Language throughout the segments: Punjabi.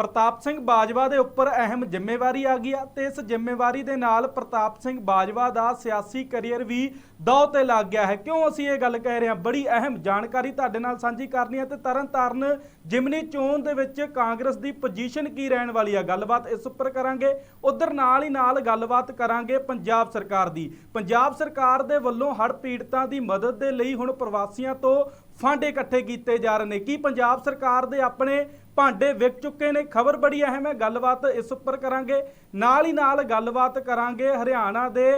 ਪ੍ਰਤਾਪ ਸਿੰਘ ਬਾਜਵਾ ਦੇ ਉੱਪਰ ਅਹਿਮ ਜ਼ਿੰਮੇਵਾਰੀ ਆ ਗਈ ਆ ਤੇ ਇਸ ਜ਼ਿੰਮੇਵਾਰੀ ਦੇ ਨਾਲ ਪ੍ਰਤਾਪ ਸਿੰਘ ਬਾਜਵਾ ਦਾ ਸਿਆਸੀ ਕੈਰੀਅਰ ਵੀ ਦਾਅ ਤੇ ਲੱਗ ਗਿਆ ਹੈ। ਕਿਉਂ ਅਸੀਂ ਇਹ ਗੱਲ ਕਹਿ ਰਹੇ ਹਾਂ? ਬੜੀ ਅਹਿਮ ਜਾਣਕਾਰੀ ਤੁਹਾਡੇ ਨਾਲ ਸਾਂਝੀ ਕਰਨੀ ਹੈ ਤੇ ਤਰਨਤਾਰਨ ਜਿਮਨੀ ਚੋਣ ਦੇ ਵਿੱਚ ਕਾਂਗਰਸ ਦੀ ਪੋਜੀਸ਼ਨ ਕੀ ਰਹਿਣ ਵਾਲੀ ਆ? ਗੱਲਬਾਤ ਇਸ ਉੱਪਰ ਕਰਾਂਗੇ। ਉਧਰ ਨਾਲ ਹੀ ਨਾਲ ਗੱਲਬਾਤ ਕਰਾਂਗੇ ਪੰਜਾਬ ਸਰਕਾਰ ਦੀ। ਪੰਜਾਬ ਸਰਕਾਰ ਦੇ ਵੱਲੋਂ ਹੜ੍ਹ ਪੀੜਤਾਂ ਦੀ ਮਦਦ ਦੇ ਲਈ ਹੁਣ ਪ੍ਰਵਾਸੀਆਂ ਤੋਂ ਫੰਡ ਇਕੱਠੇ ਕੀਤੇ ਜਾ ਰਹੇ ਨੇ। ਕੀ ਪੰਜਾਬ ਸਰਕਾਰ ਦੇ ਆਪਣੇ ਭਾਂਡੇ ਵਿਕ ਚੁੱਕੇ ਨੇ, ਖਬਰ ਬੜੀ ਅਹਿਮ ਹੈ, ਗੱਲਬਾਤ ਇਸ ਉੱਪਰ ਕਰਾਂਗੇ। ਨਾਲ ਹੀ ਨਾਲ ਗੱਲਬਾਤ ਕਰਾਂਗੇ ਹਰਿਆਣਾ ਦੇ